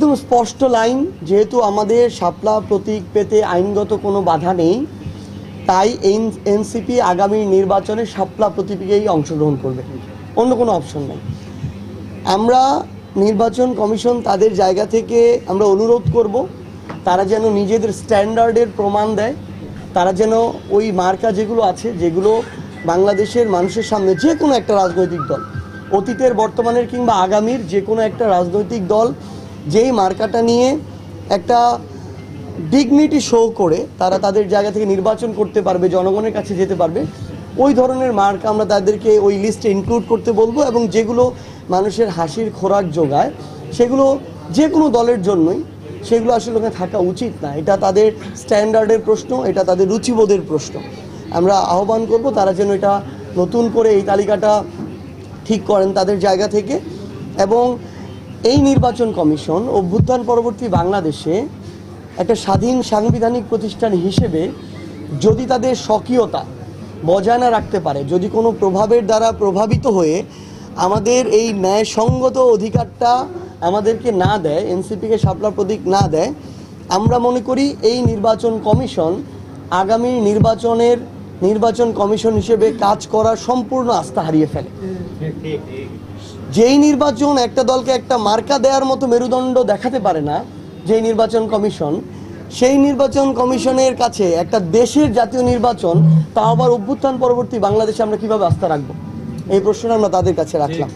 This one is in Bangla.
একদম স্পষ্ট লাইন, যেহেতু আমাদের শাপলা প্রতীক পেতে আইনগত কোনো বাধা নেই, তাই এনসিপি আগামী নির্বাচনে শাপলা প্রতীকেই অংশগ্রহণ করবে। অন্য কোনো অপশন নেই। আমরা নির্বাচন কমিশন তাদের জায়গা থেকে আমরা অনুরোধ করব, তারা যেন নিজেদের স্ট্যান্ডার্ডের প্রমাণ দেয়, তারা যেন ওই মার্কা যেগুলো আছে, যেগুলো বাংলাদেশের মানুষের সামনে যে কোনো একটা রাজনৈতিক দল, অতীতের, বর্তমানের কিংবা আগামীর যে কোনো একটা রাজনৈতিক দল যেই মার্কাটা নিয়ে একটা ডিগনিটি শো করে তারা তাদের জায়গা থেকে নির্বাচন করতে পারবে, জনগণের কাছে যেতে পারবে, ওই ধরনের মার্ক আমরা তাদেরকে ওই লিস্টে ইনক্লুড করতে বলব এবং যেগুলো মানুষের হাসির খোরাক যোগায়, সেগুলো যে কোনো দলের জন্যই, সেগুলো আসলে ওখানে থাকা উচিত না। এটা তাদের স্ট্যান্ডার্ডের প্রশ্ন, এটা তাদের রুচিবোধের প্রশ্ন। আমরা আহ্বান করব তারা যেন এটা নতুন করে এই তালিকাটা ঠিক করেন তাদের জায়গা থেকে এবং এই নির্বাচন কমিশন অভ্যুত্থান পরবর্তী বাংলাদেশে একটা স্বাধীন সাংবিধানিক প্রতিষ্ঠান হিসেবে যদি তাদের স্বকীয়তা বজায় না রাখতে পারে, যদি কোনো প্রভাবের দ্বারা প্রভাবিত হয়ে আমাদের এই ন্যায়সঙ্গত অধিকারটা আমাদেরকে না দেয় এনসিপিকে শাপলা প্রতীক না দেয়, আমরা মনে করি এই নির্বাচন কমিশন আগামী নির্বাচনের নির্বাচন কমিশন হিসেবে কাজ করার সম্পূর্ণ আস্থা হারিয়ে ফেলে। যেই নির্বাচন একটা দলকে একটা মার্কা দেওয়ার মতো মেরুদণ্ড দেখাতে পারে না, যেই নির্বাচন কমিশন, সেই নির্বাচন কমিশনের কাছে একটা দেশের জাতীয় নির্বাচন, তা আবার অভ্যুত্থান পরবর্তী বাংলাদেশে আমরা কীভাবে আস্থা রাখব? এই প্রশ্নটা আমরা তাদের কাছে রাখলাম।